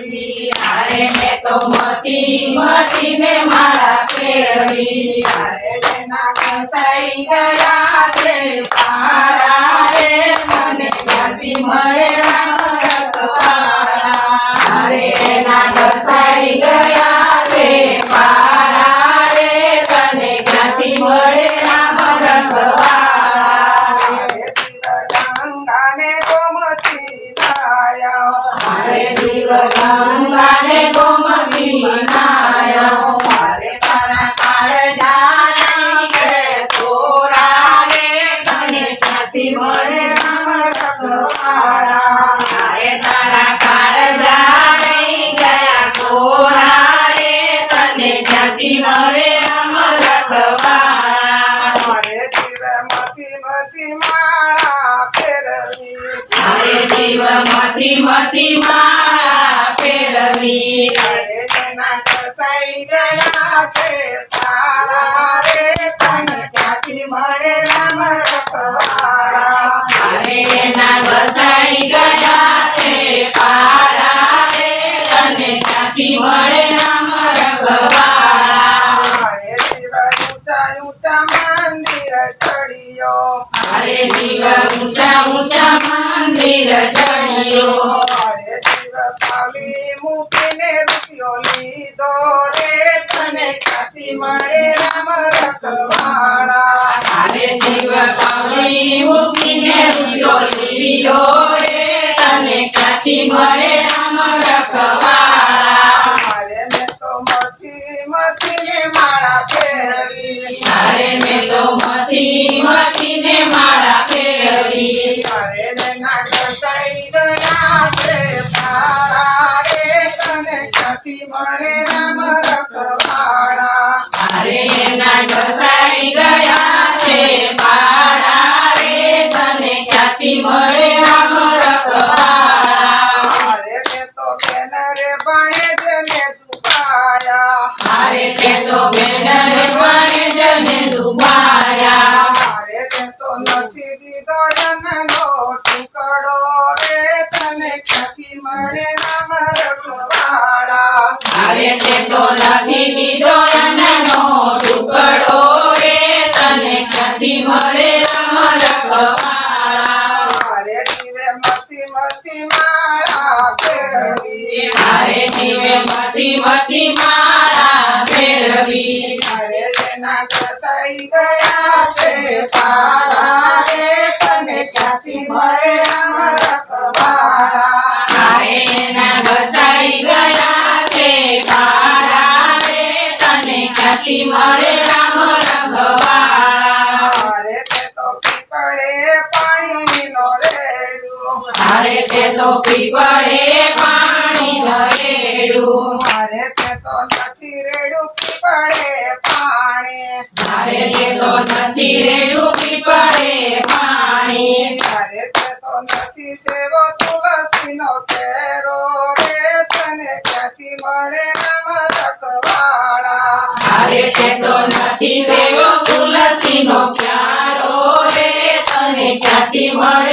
અરે મેં તો મથી મથીને માળા ફેરવી. અરે જેના કસાઈ ગયા છે પારા રે. મને ક્યાંથી મળે અરે એના ઘસાઈ ગયા છે પારા રે. તને ક્યાંથી મળે રામ રખવાળા ગંગાને ગોમતી લાયો મારે ગંગા ને ગોમતી મારે જીવમાંથી મથી માળા ફેરવી અરે જેના કસાઈ ગયા છે તારા રે તને ક્યાંથી મળે રામ રખવાળા અરે એના ઘસાઈ ગયા છે પારા રે તને ક્યાંથી મળે રામ રખવાળા મારે જીવ ઊંચા ઊંચા મંદિર ચડિયો. અરે જીવ ઊંચા મંદિર ચડ્યો પાલી મૂકીને રૂપિયો લીધો રે. તને ક્યાંથી મળે રામ રખવાળા અરે જીવ પાવડી મૂકીને રૂપિયો લીધો રે. તને કાથી મળે મળે રામ રખવાળા અરે તે તો નથી દીધો અન્નનો ટુકડો રે તને ક્યાંથી મળે રામ રખવાળા મારે જીવે મતી મથી માળા ફેરવી. મારે જીવે મતી મથી માળા ફેરવી. મારે તેના કસાઈ ગયા છે પારા રે તને ક્યાંથી મળે તને ક્યાંથી મળે રામ રખવાળા મારે તે તો પીપળે પાણીનો રેડું મારે તે તો પીપળે પાણી ભરેડું મારે તે તો નથી રેડું પીપળે પાણી. મારે તે તો નથી રેડું પીપળે પાણી. મારે તે તો નથી સેવો મારે તે નથી સેવો તુલસીનો ક્યારો રે? તને ક્યાંથી મળે